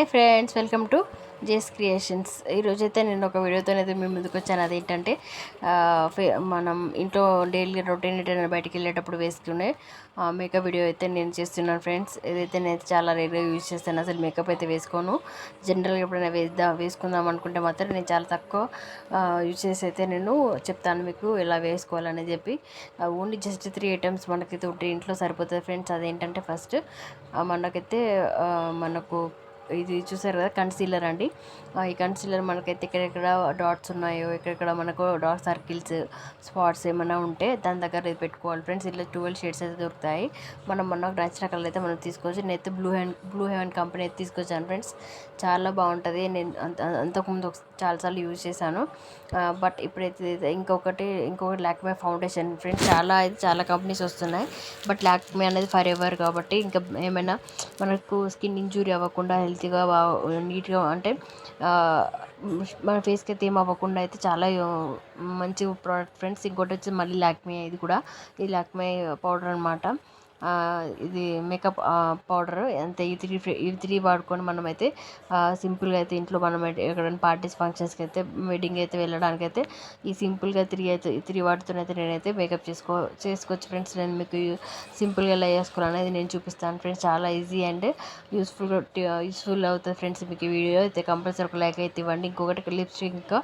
Hi friends welcome to J's creations. ఈరోజైతే నేను ఒక వీడియోతో అయితే మీ ముందుకు వచ్చాను. అదేంటంటే మనం ఇంట్లో డైలీ రొటీన్ ఏంటంటే బయటికి వెళ్ళేటప్పుడు వేసుకునే మేకప్ వీడియో అయితే నేను చేస్తున్నాను ఫ్రెండ్స్. ఏదైతే నేను చాలా రేర్గా యూజ్ చేస్తాను అసలు మేకప్ అయితే వేసుకోను. జనరల్గా ఎప్పుడైనా వేద్దాం వేసుకుందాం అనుకుంటే మాత్రం నేను చాలా తక్కువ యూజ్ చేసి అయితే నేను చెప్తాను మీకు ఎలా వేసుకోవాలని చెప్పి. ఓన్లీ జస్ట్ త్రీ ఐటమ్స్ మనకైతే ఉంటే ఇంట్లో సరిపోతుంది ఫ్రెండ్స్. అదేంటంటే ఫస్ట్ మనకైతే మనకు ఇది చూసారు కదా కన్సీలర్ అండి. ఈ కన్సీలర్ మనకైతే ఎక్కడెక్కడ డాట్స్ ఉన్నాయో ఎక్కడెక్కడ మనకు డాట్ సర్కిల్స్ స్పాట్స్ ఏమైనా ఉంటే దాని దగ్గర ఇది పెట్టుకోవాలి. ఫ్రెండ్స్ ఇలా ట్వెల్వ్ షేడ్స్ అయితే దొరుకుతాయి. మనం మనకు నచ్చిన కలర్ అయితే మనం తీసుకోవచ్చు నేనైతే blue hand blue heaven company అయితే తీసుకొచ్చాను ఫ్రెండ్స్ చాలా బాగుంటుంది. నేను అంతకుముందు చాలాసార్లు యూజ్ చేశాను. బట్ ఇప్పుడైతే ఇంకొకటి ఇంకొకటి లాక్మే ఫౌండేషన్. ఫ్రెండ్స్ చాలా అయితే చాలా కంపెనీస్ వస్తున్నాయి. బట్ లాక్మే అనేది ఫర్ ఎవర్ కాబట్టి ఇంకా ఏమైనా మనకు స్కిన్ ఇంజూరీ అవ్వకుండా హెల్తీగా నీట్గా అంటే మన ఫేస్కి అయితే ఏం అవ్వకుండా అయితే చాలా మంచి ప్రోడక్ట్. ఫ్రెండ్స్ ఇంకోటి వచ్చి మళ్ళీ లాక్మే ఇది కూడా. ఈ లాక్మే పౌడర్ అనమాట ఇది మేకప్ పౌడర్ అంతే ఈ త్రీ ఇవి త్రీ వాడుకొని మనమైతే సింపుల్గా అయితే ఇంట్లో మనం ఎక్కడైనా పార్టీస్ ఫంక్షన్స్కి అయితే వెడ్డింగ్ అయితే వెళ్ళడానికి అయితే ఈ సింపుల్గా త్రీ అయితే త్రీ వాడుతూనైతే నేనైతే మేకప్ చేసుకో చేసుకోవచ్చు ఫ్రెండ్స్. నేను మీకు సింపుల్గా ఎలా చేసుకోవాలనేది నేను చూపిస్తాను ఫ్రెండ్స్. చాలా ఈజీ అండ్ యూస్ఫుల్ యూస్ఫుల్ అవుతుంది ఫ్రెండ్స్ మీకు ఈ వీడియో. అయితే కంపల్సరీ ఒక లైక్ అయితే ఇవ్వండి. ఇంకొకటి లిప్స్టిక్ ఇంకా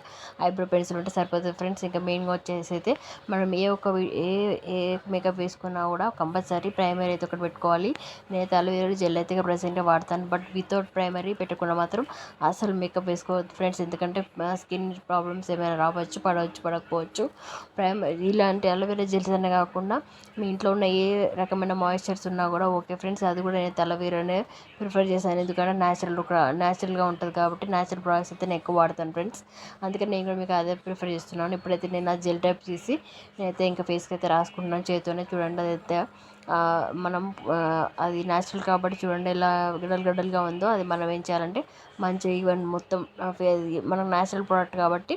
ఐబ్రో పెన్సిల్ ఉంటే సరిపోతుంది ఫ్రెండ్స్. ఇంకా మెయిన్గా వచ్చేసి అయితే మనం ఏ ఒక్క ఏ ఏ మేకప్ వేసుకున్నా కూడా కంపల్సరీ ప్రైమరీ అయితే ఒకటి పెట్టుకోవాలి. నేనైతే అలోవేరా జెల్ అయితే ప్రజెంట్గా వాడతాను బట్ వితౌట్ ప్రైమరీ పెట్టకుండా మాత్రం అసలు మేకప్ వేసుకోవద్దు ఫ్రెండ్స్ ఎందుకంటే స్కిన్ ప్రాబ్లమ్స్ ఏమైనా రావచ్చు పడవచ్చు పడకపోవచ్చు. ప్రైమరీ ఇలాంటి అలోవేరా జెల్స్ అనే కాకుండా మీ ఇంట్లో ఉన్న ఏ రకమైన మాయిశ్చర్స్ ఉన్నా కూడా ఓకే ఫ్రెండ్స్ అది కూడా నేను తలవీరనే ప్రిఫర్ చేశాను. ఎందుకంటే న్యాచురల్ న్యాచురల్గా ఉంటుంది కాబట్టి న్యాచురల్ ప్రోడక్ట్స్ అయితే నేను ఎక్కువ వాడతాను ఫ్రెండ్స్ అందుకని నేను కూడా మీకు అదే ప్రిఫర్ చేస్తున్నాను. ఇప్పుడైతే నేను ఆ జెల్ టైప్ చేసి నేనైతే ఇంకా ఫేస్కి అయితే రాసుకుంటున్నాను. చేతితోనే చూడండి అదైతే. మనం అది న్యాచురల్ కాబట్టి చూడండి ఎలా గడ్డలు గడ్డలుగా ఉందో అది మనం ఏం చేయాలంటే మంచిగా ఈవెన్ మొత్తం మనం న్యాచురల్ ప్రోడక్ట్ కాబట్టి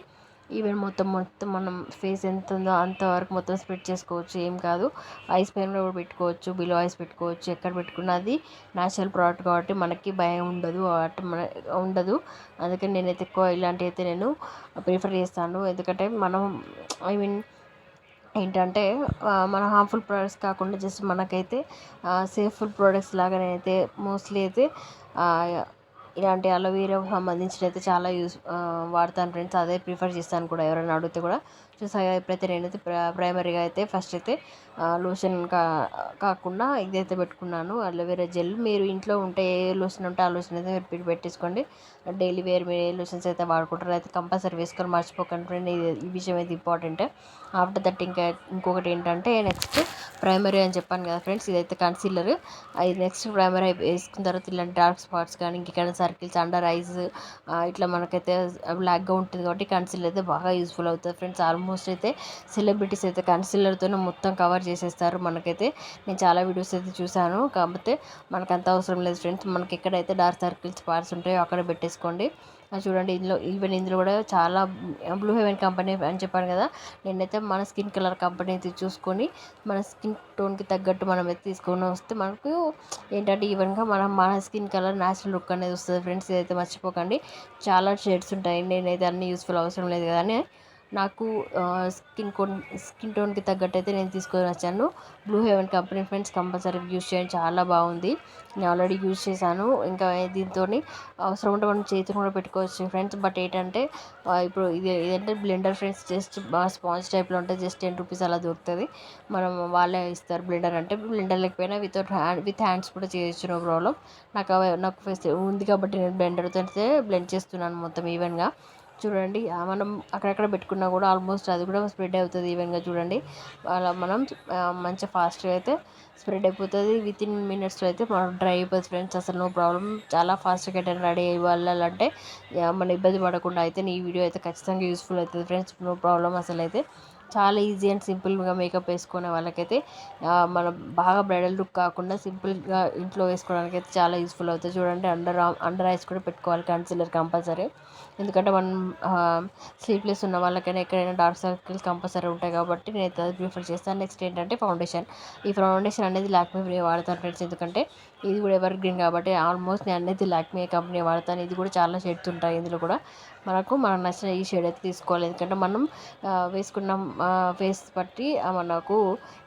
ఈవెన్ మొత్తం మొత్తం మనం ఫేస్ ఎంత ఉందో అంతవరకు మొత్తం స్ప్రెడ్ చేసుకోవచ్చు. ఏం కాదు. ఐస్ పైన కూడా పెట్టుకోవచ్చు బిలో ఐస్ పెట్టుకోవచ్చు ఎక్కడ పెట్టుకున్నది న్యాచురల్ ప్రోడక్ట్ కాబట్టి మనకి భయం ఉండదు అటు మన ఉండదు. అందుకని నేనైతే ఎక్కువ ఇలాంటివి అయితే నేను ప్రిఫర్ చేస్తాను. ఎందుకంటే మనం ఐ మీన్ ఏంటంటే మన హార్మ్ఫుల్ ప్రోడక్ట్స్ కాకుండా జస్ట్ మనకైతే సేఫ్ఫుల్ ప్రోడక్ట్స్ లాగా అయితే మోస్ట్లీ అయితే ఇలాంటి అలోవీరా సంబంధించిన అయితే చాలా యూస్ వాడతాను ఫ్రెండ్స్. అదే ప్రిఫర్ చేస్తాను కూడా ఎవరైనా అడిగితే కూడా. చూసాగా ఎప్పుడైతే నేనైతే ప్రైమరీగా అయితే ఫస్ట్ అయితే లోషన్ కా కాకుండా ఇదైతే పెట్టుకున్నాను. Aloe vera gel. మీరు ఇంట్లో ఉంటే ఏ లోషన్ ఉంటే ఆ లోషన్ అయితే మీరు పెట్టేసుకోండి. డైలీ వేర్ మీరు ఏ లోషన్స్ అయితే వాడుకుంటారో. అయితే కంపల్సరీ వేసుకొని మర్చిపోకండి ఫ్రెండ్. ఈ విషయం అయితే ఇంపార్టెంట్. ఆఫ్టర్ దట్ ఇంకా ఇంకొకటి ఏంటంటే నెక్స్ట్ ప్రైమరీ అని చెప్పాను కదా ఫ్రెండ్స్. ఇదైతే కన్సీలర్. అది నెక్స్ట్ ప్రైమరీ వేసుకున్న తర్వాత ఇలాంటి డార్క్ స్పాట్స్ కానీ ఇంకెక్కడ సర్కిల్స్ అండర్ ఐస్ ఇట్లా మనకైతే బ్లాక్గా ఉంటుంది కాబట్టి కన్సిలర్ అయితే బాగా యూస్ఫుల్ అవుతుంది. ఫ్రెండ్స్ ఆల్మోస్ట్ అయితే సెలబ్రిటీస్ అయితే కన్సిలర్తోనే మొత్తం కవర్ చేసేస్తారు. మనకైతే నేను చాలా వీడియోస్ అయితే చూశాను. కాకపోతే మనకు అంత అవసరం లేదు ఫ్రెండ్స్. మనకి ఎక్కడైతే డార్క్ సర్కిల్స్ పార్ట్స్ ఉంటాయో అక్కడ పెట్టేసుకోండి. చూడండి ఇందులో ఈవెన్ ఇందులో కూడా చాలా బ్లూ హెవెన్ కంపెనీ అని చెప్పాను కదా. నేనైతే మన స్కిన్ కలర్ కంపెనీ అయితే చూసుకొని మన స్కిన్ టోన్కి తగ్గట్టు మనం అయితే తీసుకొని వస్తే మనకు ఏంటంటే ఈవెన్గా మనం మన స్కిన్ కలర్ న్యాచురల్ లుక్ అనేది వస్తుంది. ఫ్రెండ్స్ ఇదైతే మర్చిపోకండి. చాలా షేడ్స్ ఉంటాయి. నేనైతే అన్ని యూస్ఫుల్ అవసరం లేదు కదా అని నాకు స్కిన్ కోన్ స్కిన్ టోన్కి తగ్గట్టు అయితే నేను తీసుకొని వచ్చాను. Blue heaven company friends compulsory use చేయండి. చాలా బాగుంది. నేను ఆల్రెడీ యూజ్ చేశాను. ఇంకా దీంతో అవసరం ఉంటే మనం చేతిని కూడా పెట్టుకోవచ్చు ఫ్రెండ్స్. బట్ ఏంటంటే ఇప్పుడు ఇది ఇదంటే బ్లెండర్ ఫ్రెండ్స్ జస్ట్ బాగా స్పాంజ్ టైప్లో ఉంటే జస్ట్ టెన్ రూపీస్ అలా దొరుకుతుంది. మనం వాళ్ళే ఇస్తారు బ్లెండర్ అంటే బ్లెండర్ లేకపోయినా వితౌట్ హ్యాండ్ విత్ హ్యాండ్స్ కూడా చేయొచ్చు నో ప్రాబ్లం నాకు నాకు ఉంది కాబట్టి నేను బ్లెండర్తో అయితే బ్లెండ్ చేస్తున్నాను మొత్తం ఈవెన్గా. చూడండి మనం అక్కడక్కడ పెట్టుకున్నా కూడా ఆల్మోస్ట్ అది కూడా స్ప్రెడ్ అవుతుంది ఈవెన్గా చూడండి. అలా మనం మంచిగా ఫాస్ట్గా అయితే స్ప్రెడ్ అయిపోతుంది. విత్ ఇన్ మినిట్స్లో అయితే మనం డ్రై అయిపోతుంది ఫ్రెండ్స్ అసలు నో ప్రాబ్లం చాలా ఫాస్ట్గా అయితే రెడీ అవ్వాలంటే మన ఇబ్బంది పడకుండా అయితే ఈ వీడియో అయితే ఖచ్చితంగా యూస్ఫుల్ అవుతుంది ఫ్రెండ్స్ నో ప్రాబ్లం అసలు అయితే. చాలా ఈజీ అండ్ సింపుల్గా మేకప్ వేసుకునే వాళ్ళకైతే మనం బాగా బ్రైడల్ లుక్ కాకుండా సింపుల్గా ఇంట్లో వేసుకోవడానికి అయితే చాలా యూస్ఫుల్ అవుతుంది చూడండి అండర్ అండర్ ఐస్ కూడా పెట్టుకోవాలి కన్సిలర్ కంపల్సరీ ఎందుకంటే మనం స్లీప్లెస్ ఉన్న వాళ్ళకైనా ఎక్కడైనా డార్క్ సర్కిల్స్ కంపల్సరీ ఉంటాయి కాబట్టి నేను అది ప్రిఫర్ చేస్తాను. నెక్స్ట్ ఏంటంటే ఫౌండేషన్ ఈ ఫౌండేషన్ అనేది లాక్మీ వాడతాను ఫ్రెండ్స్ ఎందుకంటే ఇది కూడా ఎవర్ గ్రీన్ కాబట్టి ఆల్మోస్ట్ నేను అనేది లాక్మీ కంపెనీ వాడతాను. ఇది కూడా చాలా షేడ్స్ ఉంటాయి ఇందులో కూడా. మనకు మనకు నచ్చిన ఈ షేడ్ అయితే తీసుకోవాలి. ఎందుకంటే మనం వేసుకున్న ఫేస్ బట్టి మనకు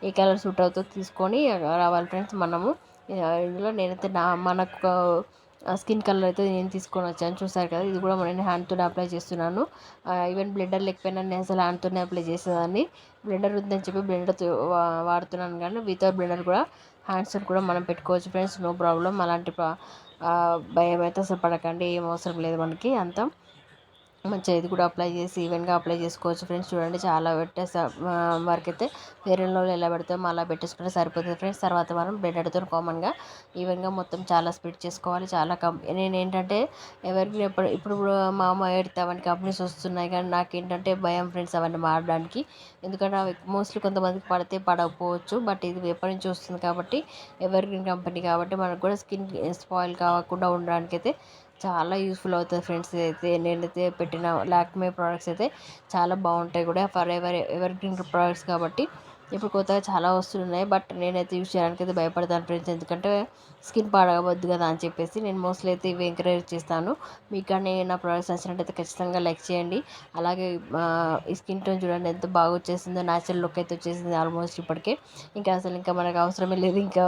ఏ కలర్ సూట్ అవుతుందో తీసుకొని రావాలి ఫ్రెండ్స్ మనము. ఇందులో నేనైతే నా మనకు స్కిన్ కలర్ అయితే నేను తీసుకొని వచ్చాను. చూసారు కదా ఇది కూడా నేను హ్యాండ్తోనే అప్లై చేస్తున్నాను. ఈవెన్ బ్లెండర్ లేకపోయినా నేను అసలు హ్యాండ్తోనే అప్లై చేసేదాన్ని. బ్లెండర్ ఉందని చెప్పి బ్లెండర్ వాడుతున్నాను. కానీ వితౌట్ బ్లెండర్ కూడా హ్యాండ్స్ కూడా మనం పెట్టుకోవచ్చు ఫ్రెండ్స్ నో ప్రాబ్లం అలాంటి భయం అయితే అసలు పడకండి. ఏం అవసరం లేదు మనకి అంతా. మంచిగా ఇది కూడా అప్లై చేసి ఈవెన్గా అప్లై చేసుకోవచ్చు. ఫ్రెండ్స్ చూడండి చాలా పెట్టేసా వరకు అయితే వేరే వాళ్ళు ఎలా పెడతామో అలా పెట్టేసుకుంటే సరిపోతుంది. ఫ్రెండ్స్ తర్వాత మనం బ్లెండర్తో కామన్గా ఈవెన్గా మొత్తం చాలా స్ప్రెడ్ చేసుకోవాలి. చాలా కంపెనీ నేను ఏంటంటే ఎవరికి ఎప్పుడు ఇప్పుడు మా అమ్మ ఎడితే అవన్నీ కంపెనీస్ వస్తున్నాయి కానీ నాకు ఏంటంటే భయం ఫ్రెండ్స్ అవన్నీ మారడానికి. ఎందుకంటే అవి మోస్ట్లీ కొంతమందికి పడితే పడకపోవచ్చు బట్ ఇది ఎప్పటి నుంచి వస్తుంది కాబట్టి ఎవరి గ్రీన్ కంపెనీ కాబట్టి మనకు కూడా స్కిన్ స్పాయిల్ కాకుండా ఉండడానికి అయితే చాలా యూస్ఫుల్ అవుతుంది ఫ్రెండ్స్ అయితే నేనైతే పెట్టిన లాక్మే ప్రోడక్ట్స్ అయితే చాలా బాగుంటాయి కూడా. Forever evergreen products కాబట్టి. ఇప్పుడు కొత్తగా చాలా వస్తున్నాయి బట్ నేనైతే యూజ్ చేయడానికి అయితే భయపడతాను ఫ్రెండ్స్. ఎందుకంటే స్కిన్ పాడవద్దు కదా అని చెప్పేసి నేను మోస్ట్లీ అయితే ఇవి ఎంకరేజ్ చేస్తాను. మీకు కానీ నా ప్రోడక్ట్స్ నచ్చినట్టయితే ఖచ్చితంగా లైక్ చేయండి. అలాగే ఈ స్కిన్ టోన్ చూడండి ఎంత బాగా వచ్చేసిందో న్యాచురల్ లుక్ అయితే వచ్చేసింది ఆల్మోస్ట్ ఇప్పటికే. ఇంకా అసలు ఇంకా మనకు అవసరమే లేదు. ఇంకా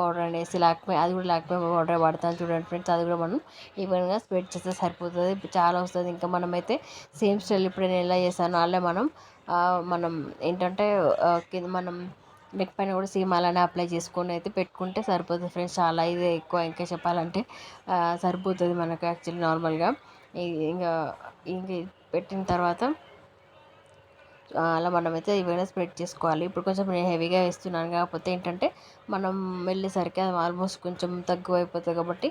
పౌడర్ అనేసి లాక్మే అది కూడా లాక్మే పౌడర్ వాడతాను చూడండి ఫ్రెండ్స్. అది కూడా మనం ఈవెన్గా స్ప్రెడ్ చేస్తే సరిపోతుంది చాలా వస్తుంది. ఇంకా మనమైతే సేమ్ స్టైల్ ఇప్పుడు నేను ఎలా చేశానో అలా మనం మనం ఏంటంటే కింద మనం నెక్ పైన కూడా సేమ్ అలానే అప్లై చేసుకొని అయితే పెట్టుకుంటే సరిపోతుంది ఫ్రెండ్స్ చాలా ఇది ఎక్కువ. ఇంకా చెప్పాలంటే సరిపోతుంది మనకు యాక్చువల్లీ నార్మల్గా ఇంకా ఇంకా పెట్టిన తర్వాత అలా మనమైతే ఇవైనా స్ప్రెడ్ చేసుకోవాలి. ఇప్పుడు కొంచెం నేను హెవీగా వేస్తున్నాను. కాకపోతే ఏంటంటే మనం వెళ్ళేసరికి అది ఆల్మోస్ట్ కొంచెం తక్కువ అయిపోతుంది కాబట్టి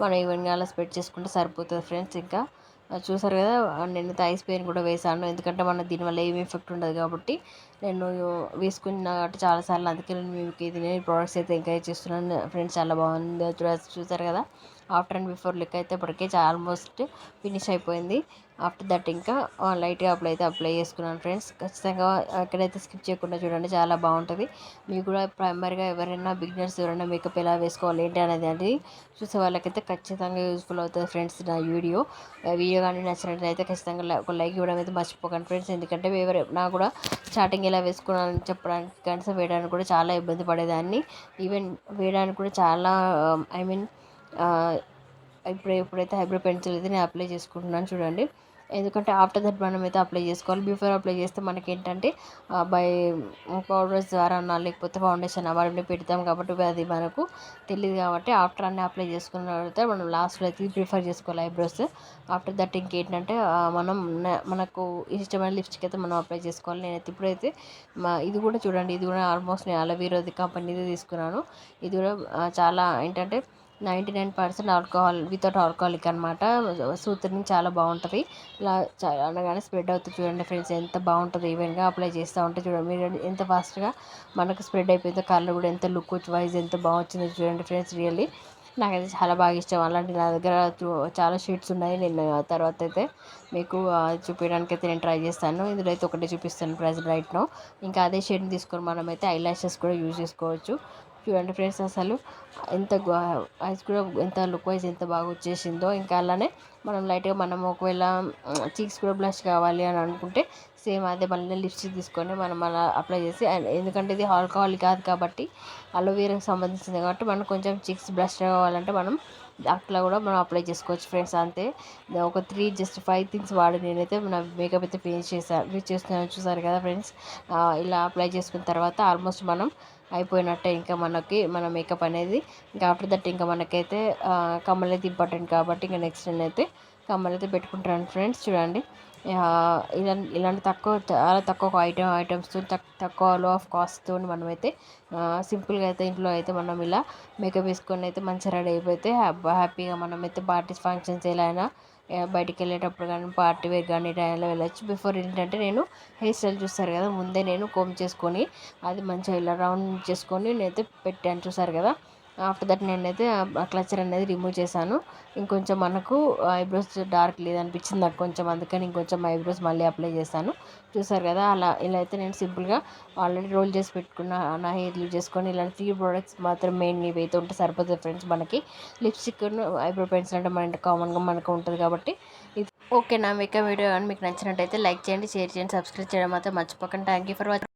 మనం ఈవెన్గా అలా స్ప్రెడ్ చేసుకుంటే సరిపోతుంది ఫ్రెండ్స్ ఇంకా చూసారు కదా నేను థైస్ పెయిన్ కూడా వేసాను ఎందుకంటే మన దీనివల్ల ఏమి ఎఫెక్ట్ ఉండదు కాబట్టి నేను వేసుకున్న కాబట్టి చాలాసార్లు అందుకే నేను మీకు ఇది నేను ప్రోడక్ట్స్ అయితే ఎంకరేజ్ చేస్తున్నాను. ఫ్రెండ్స్ చాలా బాగుంది. చూసారు కదా. ఆఫ్టర్ అండ్ బిఫోర్ లుక్ అయితే ఇప్పటికే ఆల్మోస్ట్ ఫినిష్ అయిపోయింది. ఆఫ్టర్ దట్ ఇంకా లైట్గా అప్లై అయితే అప్లై చేసుకున్నాను ఫ్రెండ్స్. ఖచ్చితంగా ఎక్కడైతే స్కిప్ చేయకుండా చూడండి చాలా బాగుంటుంది. మీకు కూడా ప్రైమరీగా ఎవరైనా బిగినర్స్ ఎవరైనా మేకప్ ఎలా వేసుకోవాలి ఏంటి అనేది అది చూసే వాళ్ళకైతే ఖచ్చితంగా యూస్ఫుల్ అవుతుంది ఫ్రెండ్స్ నా వీడియో. వీడియో కానీ నచ్చినట్లయితే ఖచ్చితంగా ఒక లైక్ ఇవ్వడం అయితే మర్చిపోకండి ఫ్రెండ్స్. ఎందుకంటే ఎవరు నా కూడా స్టార్టింగ్ ఎలా వేసుకున్నానని చెప్పడానికి కనీసం వేయడానికి కూడా చాలా ఇబ్బంది పడేదాన్ని. ఈవెన్ వేయడానికి కూడా చాలా ఐ మీన్ ఇప్పుడు ఎప్పుడైతే హైబ్రో పెన్సిల్ అయితే నేను అప్లై చేసుకుంటున్నాను చూడండి. ఎందుకంటే ఆఫ్టర్ దట్ మనం అయితే అప్లై చేసుకోవాలి. బిఫోర్ అప్లై చేస్తే మనకి ఏంటంటే బై పౌడర్స్ ద్వారా లేకపోతే ఫౌండేషన్ అవన్నీ పెడతాం కాబట్టి అది మనకు తెలియదు కాబట్టి ఆఫ్టర్ అన్నీ అప్లై చేసుకున్న తర్వాత మనం లాస్ట్లో అయితే ప్రిఫర్ చేసుకోవాలి ఐబ్రోస్. ఆఫ్టర్ దట్ ఇంకేంటంటే మనం మనకు ఇష్టమైన లిప్స్టిక్ అయితే మనం అప్లై చేసుకోవాలి. నేనైతే ఇప్పుడైతే మా ఇది కూడా చూడండి. ఇది కూడా ఆల్మోస్ట్ నేను అలవీరోది కంపెనీది తీసుకున్నాను. ఇది కూడా చాలా ఏంటంటే ninety nine percent alcohol without alcoholic అనమాట సూత్రం చాలా బాగుంటుంది. ఇలా అనగానే స్ప్రెడ్ అవుతుంది చూడండి ఫ్రెండ్స్ ఎంత బాగుంటుంది ఈవెన్గా అప్లై చేస్తూ ఉంటే చూడండి. మీరు ఎంత ఫాస్ట్గా మనకు స్ప్రెడ్ అయిపోయిందో కలర్ కూడా ఎంత లుక్ వైజ్ ఎంత బాగా వచ్చిందో చూడండి ఫ్రెండ్స్ రియల్లీ. నాకైతే చాలా బాగా ఇష్టం. అలాంటి నా దగ్గర చాలా షీట్స్ ఉన్నాయి. నేను తర్వాత అయితే మీకు చూపించడానికి అయితే నేను ట్రై చేస్తాను. ఇందులో అయితే ఒకటే చూపిస్తాను ప్రజెంట్ రైట్నో ఇంకా అదే షేడ్ని తీసుకొని మనమైతే ఐ లాషెస్ కూడా యూజ్ చేసుకోవచ్చు. చూడండి ఫ్రెండ్స్ అసలు ఎంత ఐస్ కూడా ఎంత లుక్ వైజ్ ఎంత బాగా వచ్చేసిందో. ఇంకా అలానే మనం లైట్గా మనం ఒకవేళ చీక్స్ కూడా బ్లష్ కావాలి అని అనుకుంటే సేమ్ అదే మళ్ళీ లిప్స్టిక్ తీసుకొని మనం అలా అప్లై చేసి ఎందుకంటే ఇది ఆల్కహాల్ కాదు కాబట్టి అలోవేరాకి సంబంధించింది కాబట్టి మనం కొంచెం చీక్స్ బ్లష్ కావాలంటే మనం అట్లా కూడా మనం అప్లై చేసుకోవచ్చు ఫ్రెండ్స్ అంతే. ఒక త్రీ జస్ట్ ఫైవ్ థింగ్స్ వాడి నేనైతే నా మేకప్ అయితే ఫినిష్ చేశాను ఫినిష్ చేస్తున్నాను చూసారు కదా ఫ్రెండ్స్. ఇలా అప్లై చేసుకున్న తర్వాత ఆల్మోస్ట్ మనం అయిపోయినట్టే ఇంకా మనకి మన మేకప్ అనేది. ఇంకా ఆఫ్టర్ దట్ ఇంకా మనకైతే కమ్మలు అయితే ఇంపార్టెంట్ కాబట్టి ఇంకా నెక్స్ట్ నేనైతే కమ్మలు అయితే పెట్టుకుంటాను ఫ్రెండ్స్. చూడండి. ఇలా ఇలాంటి తక్కువ చాలా తక్కువ ఐటమ్ ఐటమ్స్తో తక్కువ లో ఆఫ్ కాస్ట్తో మనమైతే సింపుల్గా అయితే ఇంట్లో అయితే మనం ఇలా మేకప్ వేసుకొని అయితే మంచిగా రెడీ అయిపోతే హ్యాపీగా మనమైతే పార్టీస్ ఫంక్షన్స్ ఎలా అయినా బయటికి వెళ్ళేటప్పుడు కానీ పార్టీ వేర్ కానీ టైంలో వెళ్ళొచ్చు. బిఫోర్ ఏంటంటే నేను హెయిర్ స్టైల్ చూస్తారు కదా ముందే నేను కోమ్ చేసుకొని అది మంచిగా ఇలా రౌండ్ చేసుకొని నేనైతే పెట్టాను చూసారు కదా. ఆఫ్టర్ దట్ నేనైతే ఆ క్లచర్ అనేది రిమూవ్ చేశాను. ఇంకొంచెం మనకు ఐబ్రోస్ డార్క్ లేదనిపించింది నాకు కొంచెం అందుకని ఇంకొంచెం ఐబ్రోస్ మళ్ళీ అప్లై చేశాను. చూసారు కదా అలా ఇలా అయితే నేను సింపుల్గా ఆల్రెడీ రోల్ చేసి పెట్టుకున్న నా హెయిర్ లీవ్ చేసుకొని ఇలాంటి త్రీ ప్రోడక్ట్స్ మాత్రం మెయిన్ ఇవైతే ఉంటే సరిపోతుంది ఫ్రెండ్స్ మనకి. లిప్స్టిక్ ఐబ్రో పెన్సిల్ అంటే మన ఇంటి కామన్గా మనకు ఉంటుంది కాబట్టి ఇది. ఓకే నా మేకప్ వీడియో అని మీకు నచ్చినట్టయితే లైక్ చేయండి షేర్ చేయండి సబ్స్క్రైబ్ చేయడం మాత్రం మర్చిపోకండి. Thank you for watching